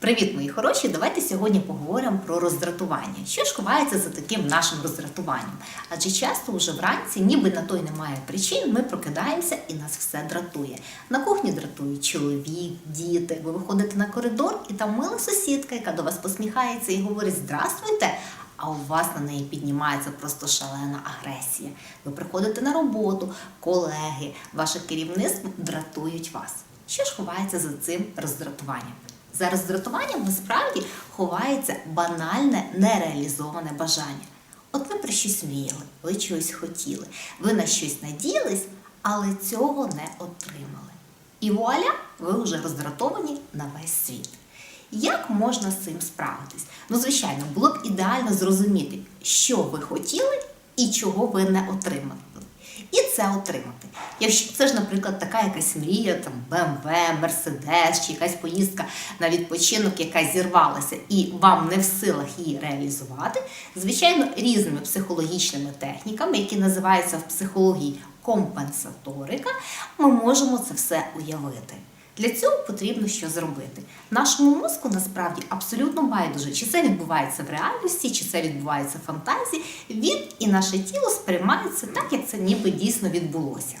Привіт, мої хороші! Давайте сьогодні поговоримо про роздратування. Що ж ховається за таким нашим роздратуванням? Адже часто вже вранці, ніби на той немає причин, ми прокидаємося і нас все дратує. На кухні дратує чоловік, діти. Ви виходите на коридор, і там мила сусідка, яка до вас посміхається і говорить Здравствуйте! А у вас на неї піднімається просто шалена агресія. Ви приходите на роботу, колеги, ваше керівництво дратують вас. Що ж ховається за цим роздратуванням? За роздратуванням насправді ховається банальне нереалізоване бажання. От ви про щось мріяли, ви чогось хотіли, ви на щось надіялись, але цього не отримали. І вуаля, ви вже роздратовані на весь світ. Як можна з цим справитись? Ну, звичайно, було б ідеально зрозуміти, що ви хотіли і чого ви не отримали. І це отримати. Якщо це ж, наприклад, така якась мрія, там BMW, Mercedes чи якась поїздка на відпочинок, яка зірвалася, і вам не в силах її реалізувати, звичайно, різними психологічними техніками, які називаються в психології компенсаторика, ми можемо це все уявити. Для цього потрібно що зробити. Нашому мозку насправді абсолютно байдуже, чи це відбувається в реальності, чи це відбувається в фантазії. Він наше тіло сприймаються так, як це ніби дійсно відбулося.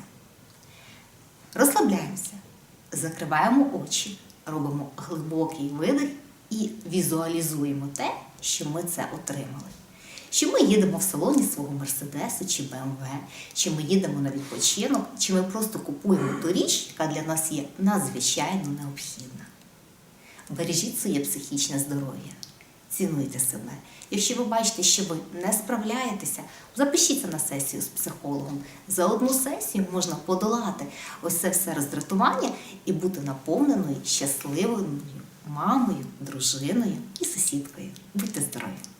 Розслабляємося, закриваємо очі, робимо глибокий видих і візуалізуємо те, що ми це отримали. Чи ми їдемо в салоні свого Мерседесу чи БМВ, чи ми їдемо на відпочинок, чи ми просто купуємо ту річ, яка для нас є надзвичайно необхідна. Бережіть своє психічне здоров'я, цінуйте себе. Якщо ви бачите, що ви не справляєтеся, запишіться на сесію з психологом. За одну сесію можна подолати ось це все роздратування і бути наповненою щасливою мамою, дружиною і сусідкою. Будьте здорові!